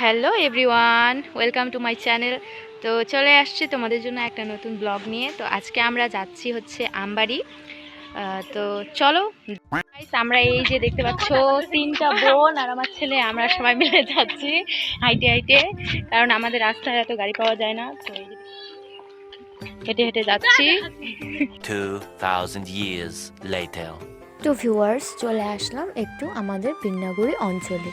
Hello everyone welcome to my channel তো চলে আসছি তোমাদের জন্য একটা নতুন ব্লগ নিয়ে। তো আজকে আমরা যাচ্ছি হচ্ছে আমবাড়ি। তো চলো। আমরা এই যে দেখতে পাচ্ছ তিনটা বোন আর আমার ছেলে আমরা সবাই মিলে যাচ্ছি হাইটে হাইটে। কারণ আমাদের রাস্তায় এত গাড়ি পাওয়া যায় না তো হেঁটে হেঁটে যাচ্ছি। 2,000 years later. তো ভিউয়ার্স চলে আসলাম একটু আমাদের পিন্নাগুড়ি অঞ্চলে।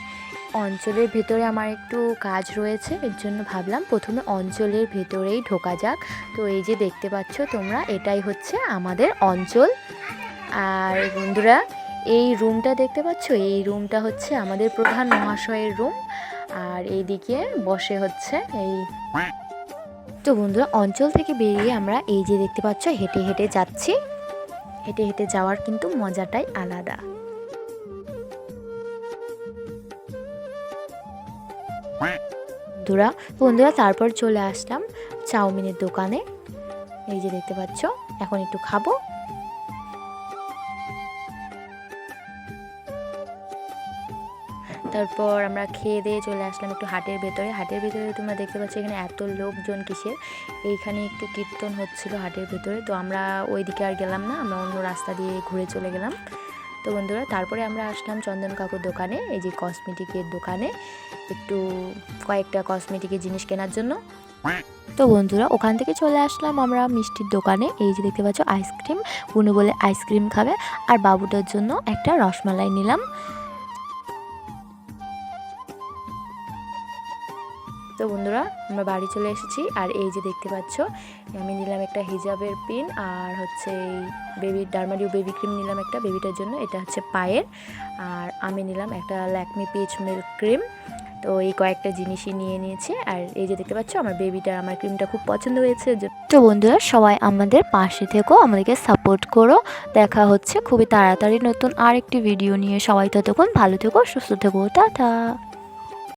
অঞ্চলের ভেতরে আমার একটু কাজ রয়েছে, এর জন্য ভাবলাম প্রথমে অঞ্চলের ভেতরেই ঢোকা যাক। তো এই যে দেখতে পাচ্ছ তোমরা, এটাই হচ্ছে আমাদের অঞ্চল। আর বন্ধুরা, এই রুমটা দেখতে পাচ্ছ? এই রুমটা হচ্ছে আমাদের প্রধান মহাশয়ের রুম। আর এইদিকে বসে হচ্ছে এই তো বন্ধুরা, অঞ্চল থেকে বেরিয়ে আমরা এই যে দেখতে পাচ্ছ, হেঁটে হেঁটে যাচ্ছি। হেঁটে হেঁটে যাওয়ার কিন্তু মজাটাই আলাদা। বন্ধুরা বন্ধুরা, তারপর চলে আসলাম চাউমিনের দোকানে। এই যে দেখতে পাচ্ছ, এখন একটু খাব। তারপর আমরা খেয়ে দিয়ে চলে আসলাম একটু হাটের ভেতরে। হাটের ভেতরে তোমরা দেখতে পাচ্ছ, এখানে এত লোকজন কিসের? এইখানে একটু কীর্তন হচ্ছিল হাটের ভেতরে। তো আমরা ওই দিকে আর গেলাম না, আমরা অন্য রাস্তা দিয়ে ঘুরে চলে গেলাম। তো বন্ধুরা, তারপরে আমরা আসলাম চন্দন কাকুর দোকানে, এই যে কসমেটিকের দোকানে, একটু কয়েকটা কসমেটিকের জিনিস কেনার জন্য। তো বন্ধুরা, ওখান থেকে চলে আসলাম আমরা মিষ্টির দোকানে, এই যে দেখতে পাচ্ছ আইসক্রিম বুনু বলে আইসক্রিম খাবে, আর বাবুটার জন্য একটা রসমালাই নিলাম। তো বন্ধুরা, আমরা বাড়ি চলে এসেছি। আর এই যে দেখতে পাচ্ছ, আমি নিলাম একটা হিজাবের পিন আর হচ্ছে এই বেবি ডার্মাডিও বেবি ক্রিম নিলাম একটা বেবিটার জন্য। এটা হচ্ছে পায়ের। আর আমি নিলাম একটা ল্যাকমি পিচ মিল্ক ক্রিম তো এই কয়েকটা জিনিসই নিয়ে নিয়েছি। আর এই যে দেখতে পাচ্ছ, আমার বেবিটার আমার ক্রিমটা খুব পছন্দ হয়েছে। তো বন্ধুরা, সবাই আমাদের পাশে থেকো, আমাদেরকে সাপোর্ট করো। দেখা হচ্ছে খুবই তাড়াতাড়ি নতুন আরেকটি ভিডিও নিয়ে। সবাই ততক্ষণ ভালো থেকো, সুস্থ থেকো। টাটা!